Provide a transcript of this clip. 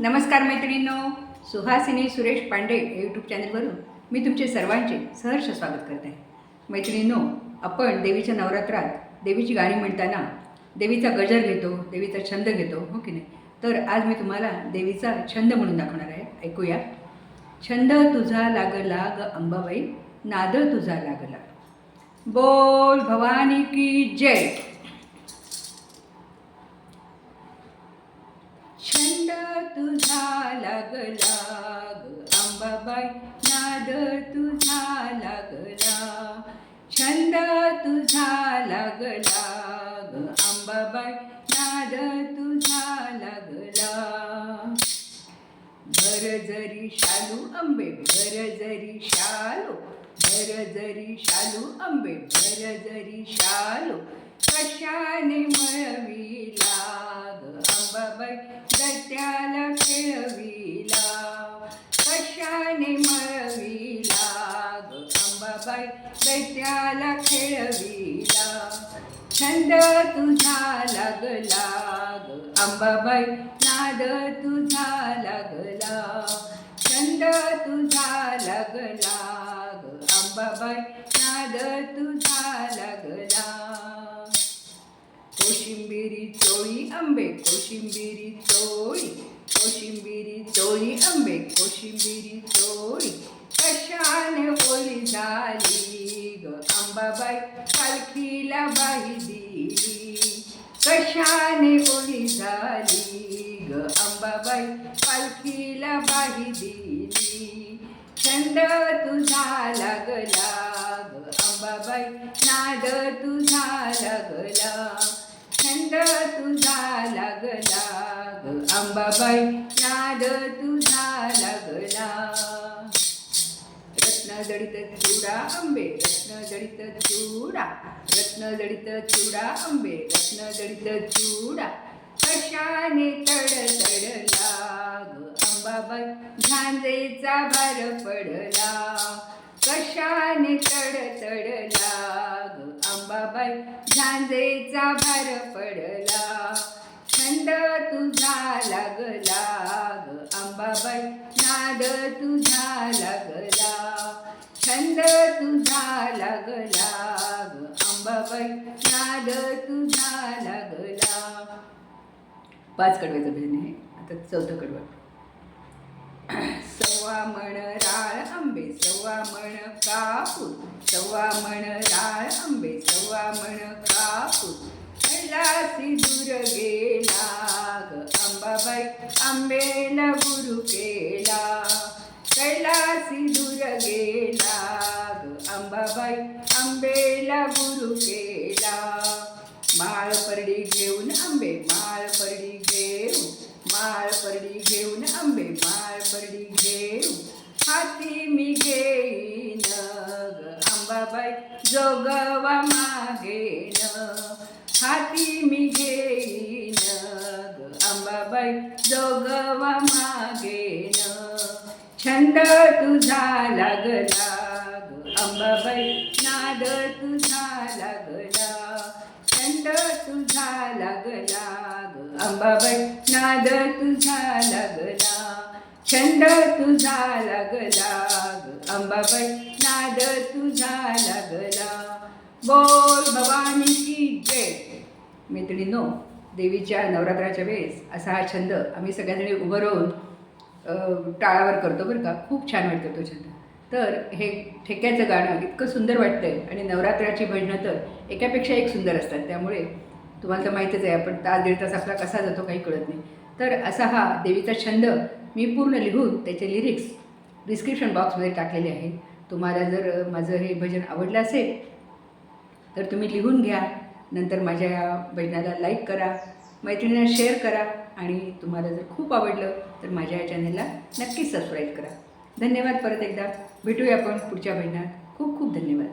नमस्कार मैत्रिणींनो. सुहासिनी सुरेश पांडे या यूट्यूब चॅनलवरून मी तुमचे सर्वांचे सहर्ष स्वागत करते आहे. मैत्रिणींनो आपण देवीच्या नवरात्रात देवीची गाणी म्हणताना देवीचा गजर घेतो देवीचा छंद घेतो हो की नाही? तर आज मी तुम्हाला देवीचा छंद म्हणून दाखवणार आहे. ऐकूया. छंद तुझा लाग लाग अंबाबाई नाद तुझा लागला बोल भवानी की जय छंद तुझा लागला अंबाबाई नाद तुझा लागला छंद तुझा लागला ग अंबाबाई नाद तुझा लागला भर जरी शालू आंबे भर जरी शालू भर जरी शालू आंबे भर जरी शालू कशाने मळवी लाग? अंबाबाई खेळविला कशाने मळविला ग अंबाबाई दैत्याला खेळविला छंद तुझा लागला. अंबाबाई नाद तुझा लागला छंद तुझा लागला. अंबाबाई नाद तुझा कोशिंबिरी चोळी आंबे कोशिंबिरी चोळी. कोशिंबिरी चोळी आंबे कोशिंबिरी चोळी. कशाने होळी झाली ग अंबाबाई पालखीला बाई दिली. कशाने होळी झाली ग अंबाबाई पालखीला बाई दिली. छंद तुझा लागला ग अंबाबाई नाद तुझा लागला. छंद तुझा लागला ग. अंबाबाई नाद तुझा लागला. रत्न जडित चुडा आंबे रत्न जडित चुडा रत्न जडित चुडा आंबे रत्न जडित चुडा. कशाने तडतडला ग? अंबाबाई झांजेचा भार पडला. कशाने तडतडला ग अंबाबाई झांजेचा भार पडला. छंद तुझा लागला ग अंबाबाई नाद तुझा लागला. छंद तुझा लागला ग अंबाबाई नाद तुझा लागला. पाच कडव्याचं भजन आहे. आता चौथं कडवं. सव्वा मण राळ सव्वा मण कापूर सव्वा मण राळ आंबे सव्वा मण कापूर कैलासी दूर गेला ग अंबाबाई आंबेला गुरु केला. कैलासी दूर गेला ग अंबाबाई आंबेला गुरु केला. माळ परडी घेऊन आंबे माळ परडी घेऊन माळ परडी घेऊन आंबे माळ परडी घेऊन हाती मी घेईन ग अंबाबाई जोगवा मागेन हाती मी घेईन ग अंबाबाई जोगवा मागेन छंद तुझा लागला ग अंबाबाई नाद तुझा लागला. छंद तुझा लागला ग अंबाबाई नाद तुझा लागला. छंद तुझा लागला अंबाबाई नाद तुझा लागला बोल भवानी की जय. मैत्रिणींनो देवीच्या नवरात्राच्या वेळेस असा हा छंद आम्ही सगळ्याजणी उभं राहून टाळावर करतो बरं का. खूप छान वाटतं तो छंद. तर हे ठेक्याचं गाणं इतकं सुंदर वाटतंय आणि नवरात्राची भजनं तर एकापेक्षा एक सुंदर असतात. त्यामुळे तुम्हाला तर माहीतच आहे आपण तास दीड तास आपला कसा जातो काही कळत नाही. तर असा हा देवीचा छंद मी पूर्ण लिहून त्याचे लिरिक्स डिस्क्रिप्शन बॉक्समध्ये टाकलेले आहे तुम्हाला जर माझं हे भजन आवडलं असेल तर तुम्ही लिहून घ्या. नंतर माझ्या या भजनाला लाईक करा मैत्रिणींना शेअर करा आणि तुम्हाला जर खूप आवडलं तर माझ्या या चॅनलला नक्कीच सबस्क्राईब करा. धन्यवाद परत एकदा. भेटूया आपण पुढच्या भजनात खूप खूप धन्यवाद.